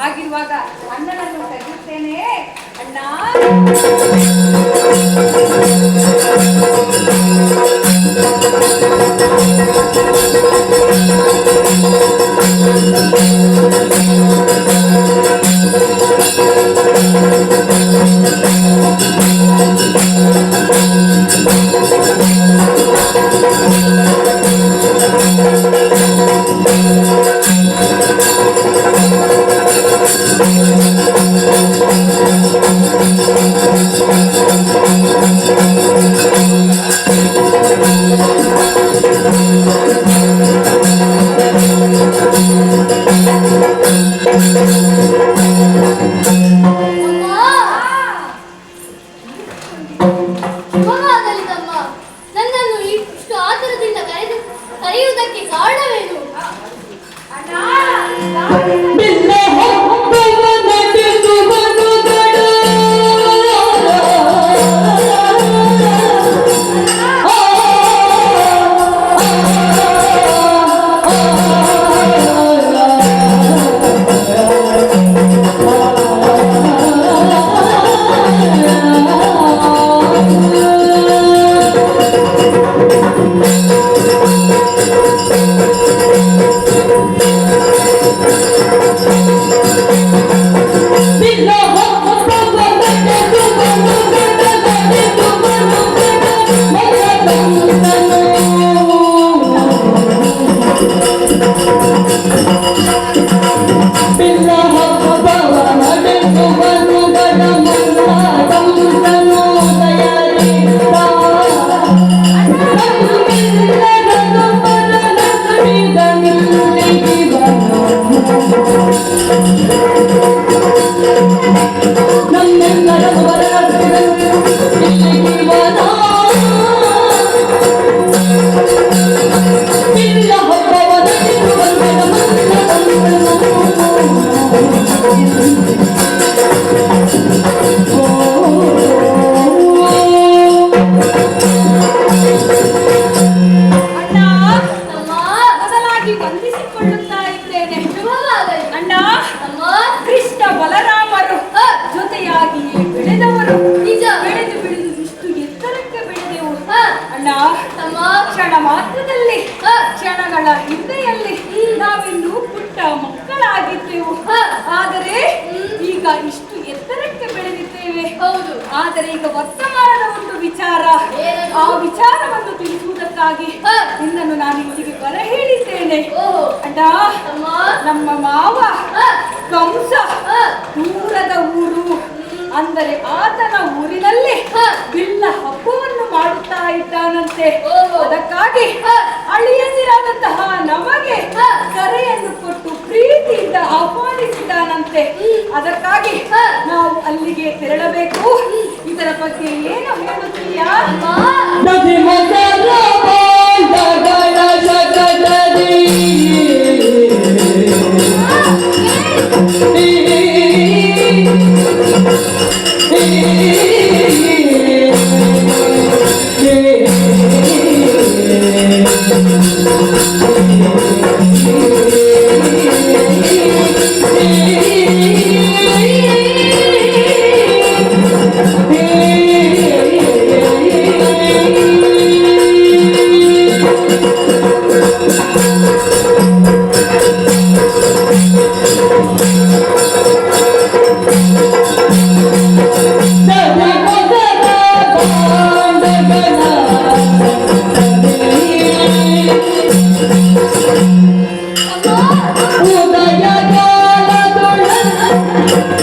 ಹಾಗಿರುವಾಗ ಅಣ್ಣನನ್ನು ಕರೆಯುತ್ತೇನೆ. ಅಣ್ಣ! Me ಕ್ಷಣ ಮಾತ್ರದಲ್ಲಿ ಕ್ಷಣಗಳ ಹಿಂದೆಯಲ್ಲಿ ನಾವಿನ್ನು ಪುಟ್ಟ ಮಕ್ಕಳಾಗಿದ್ದೆವು. ಆದರೆ ಈಗ ಇಷ್ಟು ಎತ್ತರಕ್ಕೆ ಬೆಳೆದಿದ್ದೇವೆ. ಹೌದು. ಆದರೆ ಈಗ ವರ್ತಮಾನದ ಒಂದು ವಿಚಾರ. ಆ ವಿಚಾರವನ್ನು ತಿಳಿಸುವುದಕ್ಕಾಗಿ. ನಿನ್ನನ್ನು ನಾನು ಇಲ್ಲಿಗೆ ಬರ ಹೇಳಿದ್ದೇನೆ ಅಮ್ಮ. ನಮ್ಮ ಮಾವ ಕಂಸ ದೂರದ ಊರು. ಅಂದರೆ ಆತನ ಊರಿನಲ್ಲಿ. ಬಿಲ್ಲ ಹಬ್ಬವನ್ನು ಇದ್ದಾನಂತೆ. ಅದಕ್ಕಾಗಿ ಹಳ್ಳಿಯಲ್ಲಿರಾದಂತಹ ಅಳಿಯಂದಿರಾದಂತಹ ನಮಗೆ ಹ. ಕರೆಯನ್ನು ಕೊಟ್ಟು ಪ್ರೀತಿಯಿಂದ ಆಹ್ವಾನಿಸಿದ್ದಾನಂತೆ. ಅದಕ್ಕಾಗಿ ಹ. ನಾವು ಅಲ್ಲಿಗೆ ತೆರಳಬೇಕು. ಇದರ ಬಗ್ಗೆ ಏನು ಹೇಳುತ್ತೀಯಾ?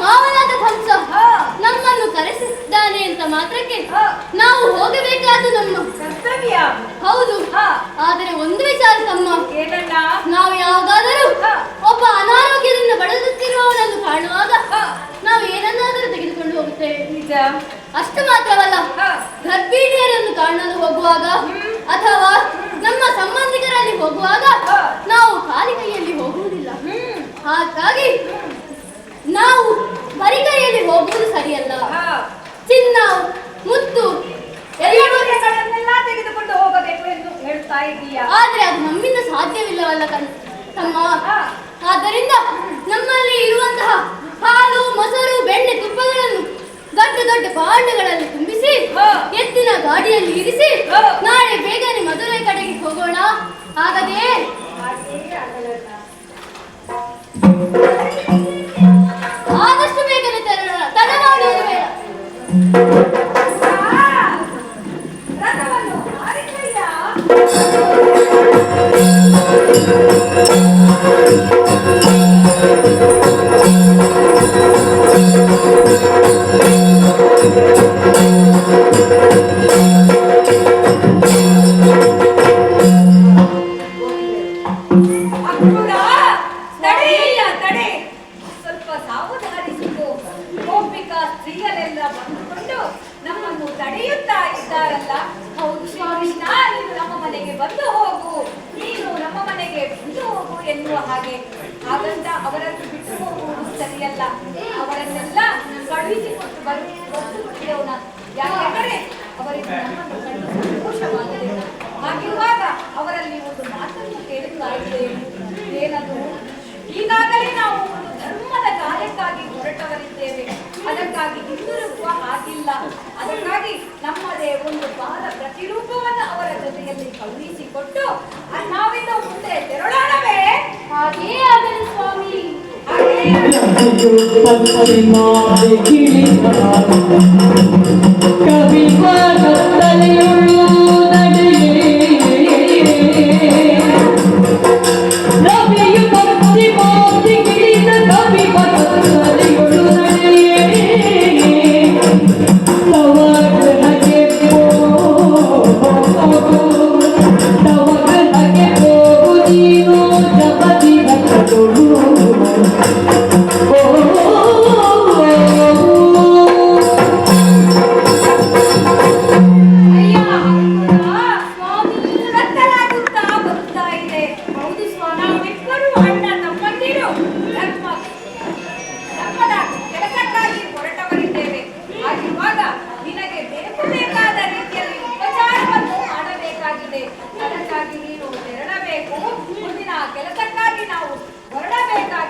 ಮಾವನಾದ ಕಂಸ ಹಾ. ನಮ್ಮನ್ನು ಕರೆಸಿದ್ದಾನೆ ಅಂತ ಮಾತ್ರಕ್ಕೆ. ನಾವು ಹೋಗಬೇಕಾದ ನಮ್ಮ ಕರ್ತವ್ಯ. ಹೌದು. ಆದರೆ ಒಂದು ವಿಚಾರ ತಮ್ಮ. ನಾವು ಯಾವಾಗಾದರೂ. ಒಬ್ಬ ಅನಾರೋಗ್ಯದಿಂದ ಬಳಲುತ್ತಿರುವವನನ್ನು ಕಾಣುವಾಗ ನಾವು ಏನನ್ನಾದರೂ ತೆಗೆದುಕೊಂಡು ಹೋಗುತ್ತೇವೆ ನಿಜ ಅಷ್ಟು ಮಾತ್ರವಲ್ಲ. ಗರ್ಭಿಣಿಯರನ್ನು ಕಾಣಲು ಹೋಗುವಾಗ ಅಥವಾ ನಮ್ಮ ಸಂಬಂಧಿಕರಲ್ಲಿ ಹೋಗುವಾಗ ನಾವು ಖಾಲಿ ಕೈಯಲ್ಲಿ ಹೋಗುವುದಿಲ್ಲ. ಹಾಗಾಗಿ ನಾವು ಬರಿ ಕೈಯಲ್ಲಿ ಹೋಗುವುದು ಸರಿಯಲ್ಲ. ಚಿನ್ನ ಮುತ್ತು ಎಲ್ಲವೂ ಎಲ್ಲವನ್ನೆಲ್ಲ ತೆಗೆದುಕೊಂಡು ಹೋಗಬೇಕು ಎಂದು ಹೇಳ್ತಾ ಇದ್ದೀಯಾ? ಆದ್ರೆ ಅದು ನಮ್ಮಿಂದ ಸಾಧ್ಯವಿಲ್ಲವಲ್ಲ ಕಣ್ ತಮ್ಮ. ಆದ್ದರಿಂದ ನಮ್ಮಲ್ಲಿ ಇರುವಂತಹ ಹಾಲು ಮೊಸರು ಬೆಣ್ಣೆ ತುಪ್ಪಗಳನ್ನು ದೊಡ್ಡ ದೊಡ್ಡ ಭಾಂಡಗಳಲ್ಲಿ ತುಂಬಿಸಿ. ಎತ್ತಿನ ಗಾಡಿಯಲ್ಲಿ ಇರಿಸಿ ನಾಳೆ ಬೇಗನೆ ಮದುವೆ ಕಡೆಗೆ ಹೋಗೋಣ. ಆಗದೆ ನಮ್ಮದೇ ಒಂದು ಬಾಲ ಪ್ರತಿರೂಪವನ್ನು ಅವರ ಜೊತೆಯಲ್ಲಿ ಕಳುಹಿಸಿಕೊಟ್ಟು ನಾವಿಂದ ಮುಂದೆ ತೆರಳೋಣವೇ ಹಾಗೇ ಆಗಲಿ ಸ್ವಾಮಿ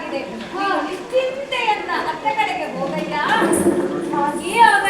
ಹೊರಡಬೇಕಾಗಿದೆ ನೀನು ನಿಶ್ಚಿಂತೆಯನ್ನ ಅತ್ತ ಕಡೆಗೆ ಹೋಗಯ್ಯ? ಹಾಗೆಯೇ ಆಗಲು